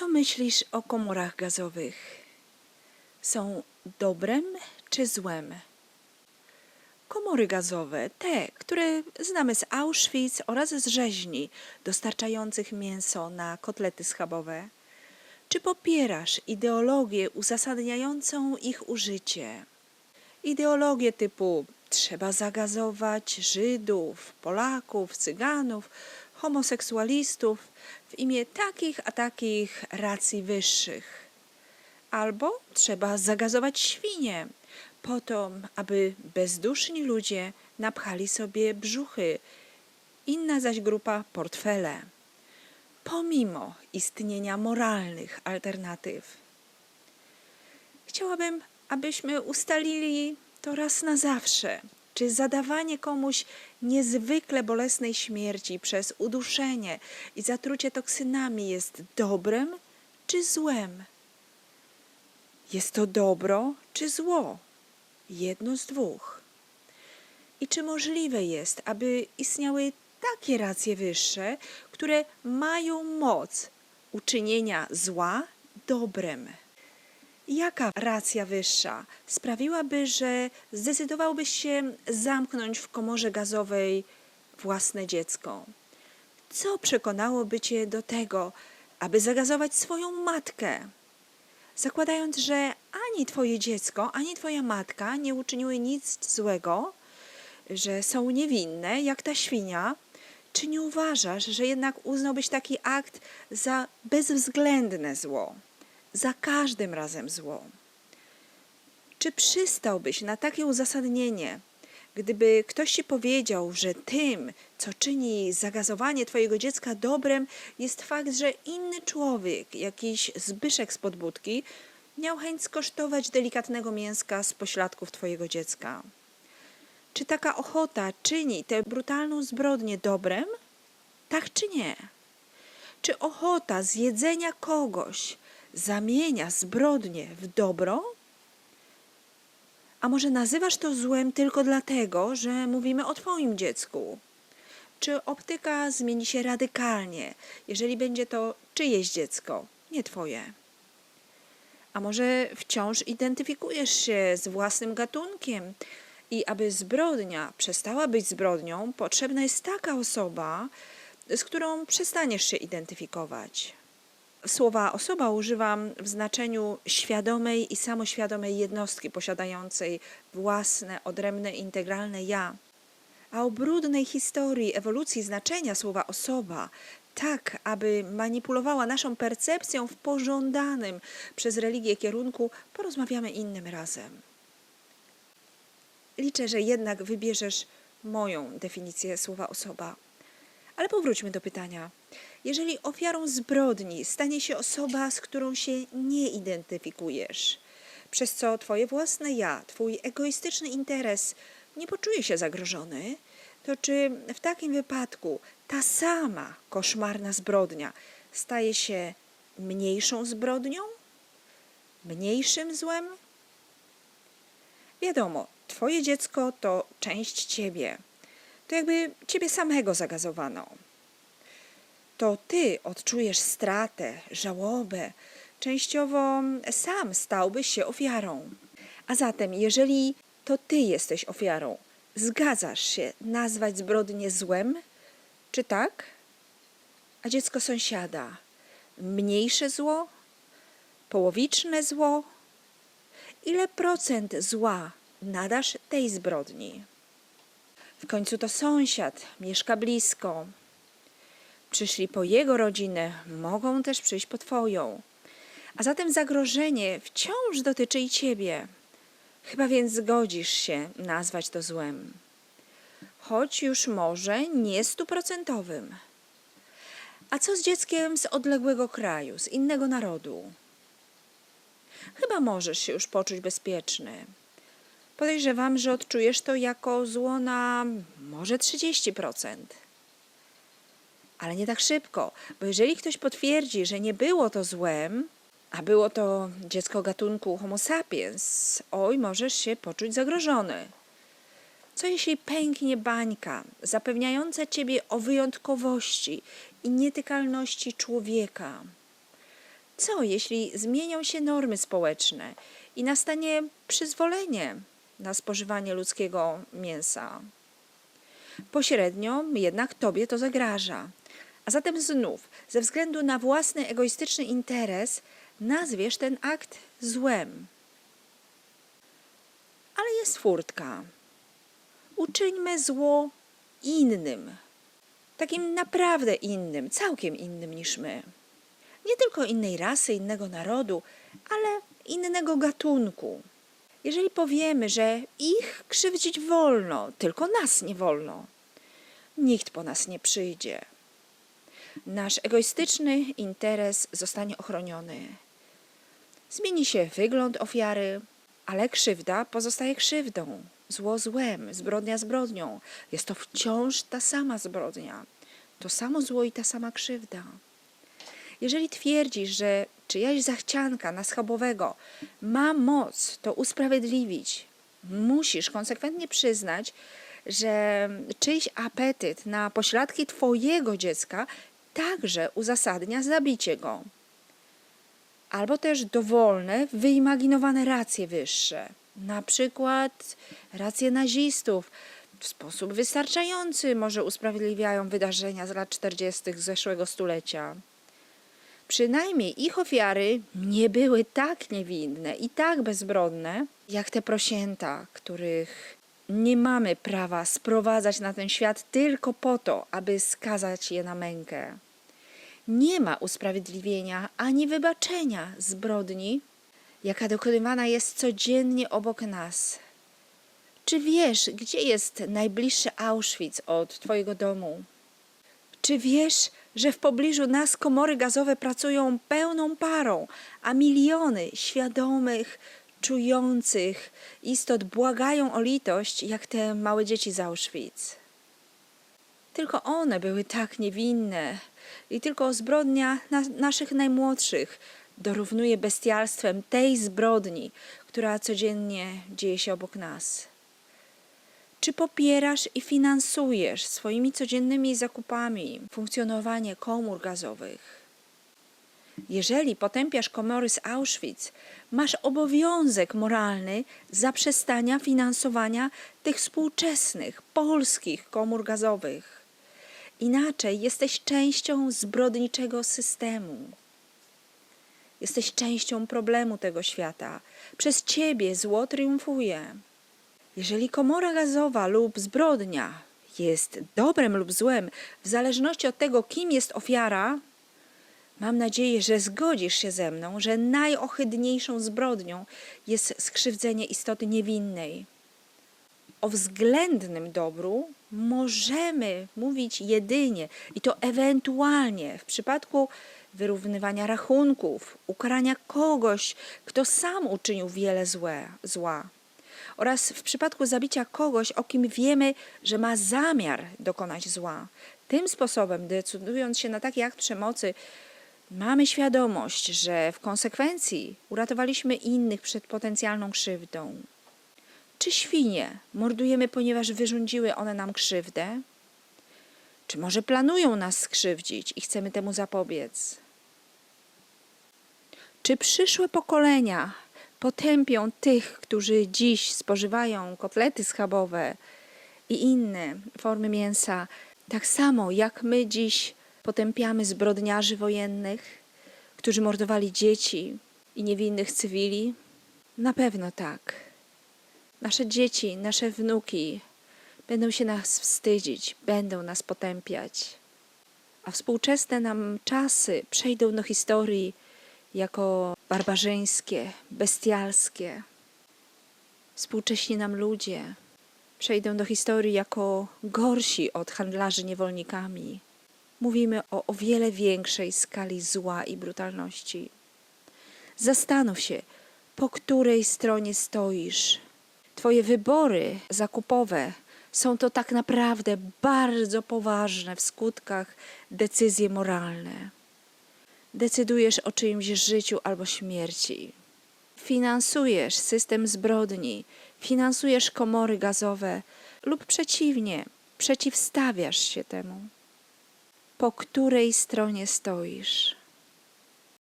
Co myślisz o komorach gazowych? Są dobrem czy złem? Komory gazowe, te, które znamy z Auschwitz oraz z rzeźni dostarczających mięso na kotlety schabowe. Czy popierasz ideologię uzasadniającą ich użycie? Ideologie typu trzeba zagazować Żydów, Polaków, Cyganów, homoseksualistów w imię takich a takich racji wyższych. Albo trzeba zagazować świnie po to, aby bezduszni ludzie napchali sobie brzuchy. Inna zaś grupa portfele. Pomimo istnienia moralnych alternatyw. Chciałabym, abyśmy ustalili to raz na zawsze. Czy zadawanie komuś niezwykle bolesnej śmierci przez uduszenie i zatrucie toksynami jest dobrem czy złem? Jest to dobro czy zło? Jedno z dwóch. I czy możliwe jest, aby istniały takie racje wyższe, które mają moc uczynienia zła dobrem? Jaka racja wyższa sprawiłaby, że zdecydowałbyś się zamknąć w komorze gazowej własne dziecko? Co przekonałoby cię do tego, aby zagazować swoją matkę? Zakładając, że ani twoje dziecko, ani twoja matka nie uczyniły nic złego, że są niewinne, jak ta świnia, czy nie uważasz, że jednak uznałbyś taki akt za bezwzględne zło? Za każdym razem zło. Czy przystałbyś na takie uzasadnienie, gdyby ktoś ci powiedział, że tym, co czyni zagazowanie twojego dziecka dobrem, jest fakt, że inny człowiek, jakiś Zbyszek z podbudki, miał chęć skosztować delikatnego mięska z pośladków twojego dziecka? Czy taka ochota czyni tę brutalną zbrodnię dobrem? Tak czy nie? Czy ochota zjedzenia kogoś, zamienia zbrodnię w dobro? A może nazywasz to złem tylko dlatego, że mówimy o Twoim dziecku? Czy optyka zmieni się radykalnie, jeżeli będzie to czyjeś dziecko, nie Twoje? A może wciąż identyfikujesz się z własnym gatunkiem i aby zbrodnia przestała być zbrodnią, potrzebna jest taka osoba, z którą przestaniesz się identyfikować? Słowa osoba używam w znaczeniu świadomej i samoświadomej jednostki posiadającej własne, odrębne, integralne ja. A o brudnej historii ewolucji znaczenia słowa osoba, tak aby manipulowała naszą percepcją w pożądanym przez religię kierunku, porozmawiamy innym razem. Liczę, że jednak wybierzesz moją definicję słowa osoba. Ale powróćmy do pytania. Jeżeli ofiarą zbrodni stanie się osoba, z którą się nie identyfikujesz, przez co twoje własne ja, twój egoistyczny interes nie poczuje się zagrożony, to czy w takim wypadku ta sama koszmarna zbrodnia staje się mniejszą zbrodnią? Mniejszym złem? Wiadomo, twoje dziecko to część ciebie. To jakby ciebie samego zagazowano to ty odczujesz stratę, żałobę, częściowo sam stałbyś się ofiarą. A zatem, jeżeli to ty jesteś ofiarą, zgadzasz się nazwać zbrodnię złem, czy tak? A dziecko sąsiada, mniejsze zło, połowiczne zło? Ile procent zła nadasz tej zbrodni? W końcu to sąsiad, mieszka blisko, przyszli po jego rodzinę, mogą też przyjść po Twoją. A zatem zagrożenie wciąż dotyczy i Ciebie. Chyba więc zgodzisz się nazwać to złem. Choć już może nie stuprocentowym. A co z dzieckiem z odległego kraju, z innego narodu? Chyba możesz się już poczuć bezpieczny. Podejrzewam, że odczujesz to jako zło na może 30% ale nie tak szybko, bo jeżeli ktoś potwierdzi, że nie było to złem, a było to dziecko gatunku Homo sapiens, oj, możesz się poczuć zagrożony. Co jeśli pęknie bańka zapewniająca ciebie o wyjątkowości i nietykalności człowieka? Co jeśli zmienią się normy społeczne i nastanie przyzwolenie na spożywanie ludzkiego mięsa? Pośrednio jednak tobie to zagraża. A zatem znów, ze względu na własny egoistyczny interes, nazwiesz ten akt złem. Ale jest furtka. Uczyńmy zło innym. Takim naprawdę innym, całkiem innym niż my. Nie tylko innej rasy, innego narodu, ale innego gatunku. Jeżeli powiemy, że ich krzywdzić wolno, tylko nas nie wolno, nikt po nas nie przyjdzie. Nasz egoistyczny interes zostanie ochroniony. Zmieni się wygląd ofiary, ale krzywda pozostaje krzywdą, zło złem, zbrodnia zbrodnią. Jest to wciąż ta sama zbrodnia, to samo zło i ta sama krzywda. Jeżeli twierdzisz, że czyjaś zachcianka na schabowego ma moc to usprawiedliwić, musisz konsekwentnie przyznać, że czyjś apetyt na pośladki twojego dziecka także uzasadnia zabicie go. Albo też dowolne, wyimaginowane racje wyższe, na przykład racje nazistów, w sposób wystarczający może usprawiedliwiają wydarzenia z lat 40. zeszłego stulecia. Przynajmniej ich ofiary nie były tak niewinne i tak bezbronne, jak te prosięta, których nie mamy prawa sprowadzać na ten świat tylko po to, aby skazać je na mękę. Nie ma usprawiedliwienia ani wybaczenia zbrodni, jaka dokonywana jest codziennie obok nas. Czy wiesz, gdzie jest najbliższy Auschwitz od Twojego domu? Czy wiesz, że w pobliżu nas komory gazowe pracują pełną parą, a miliony świadomych, czujących istot błagają o litość, jak te małe dzieci z Auschwitz? Tylko one były tak niewinne i tylko zbrodnia na naszych najmłodszych dorównuje bestialstwem tej zbrodni, która codziennie dzieje się obok nas. Czy popierasz i finansujesz swoimi codziennymi zakupami funkcjonowanie komór gazowych? Jeżeli potępiasz komory z Auschwitz, masz obowiązek moralny zaprzestania finansowania tych współczesnych polskich komór gazowych. Inaczej jesteś częścią zbrodniczego systemu. Jesteś częścią problemu tego świata. Przez ciebie zło triumfuje. Jeżeli komora gazowa lub zbrodnia jest dobrem lub złem, w zależności od tego, kim jest ofiara, mam nadzieję, że zgodzisz się ze mną, że najohydniejszą zbrodnią jest skrzywdzenie istoty niewinnej. O względnym dobru możemy mówić jedynie i to ewentualnie w przypadku wyrównywania rachunków, ukarania kogoś, kto sam uczynił wiele złe, zła oraz w przypadku zabicia kogoś, o kim wiemy, że ma zamiar dokonać zła. Tym sposobem, decydując się na taki akt przemocy, mamy świadomość, że w konsekwencji uratowaliśmy innych przed potencjalną krzywdą. Czy świnie mordujemy, ponieważ wyrządziły one nam krzywdę? Czy może planują nas skrzywdzić i chcemy temu zapobiec? Czy przyszłe pokolenia potępią tych, którzy dziś spożywają kotlety schabowe i inne formy mięsa, tak samo jak my dziś potępiamy zbrodniarzy wojennych, którzy mordowali dzieci i niewinnych cywili? Na pewno tak. Nasze dzieci, nasze wnuki będą się nas wstydzić, będą nas potępiać. A współczesne nam czasy przejdą do historii jako barbarzyńskie, bestialskie. Współcześni nam ludzie przejdą do historii jako gorsi od handlarzy niewolnikami. Mówimy o o wiele większej skali zła i brutalności. Zastanów się, po której stronie stoisz. Twoje wybory zakupowe są to tak naprawdę bardzo poważne w skutkach decyzje moralne decydujesz o czyimś życiu albo śmierci. Finansujesz system zbrodni, finansujesz komory gazowe lub przeciwnie, przeciwstawiasz się temu. Po której stronie stoisz?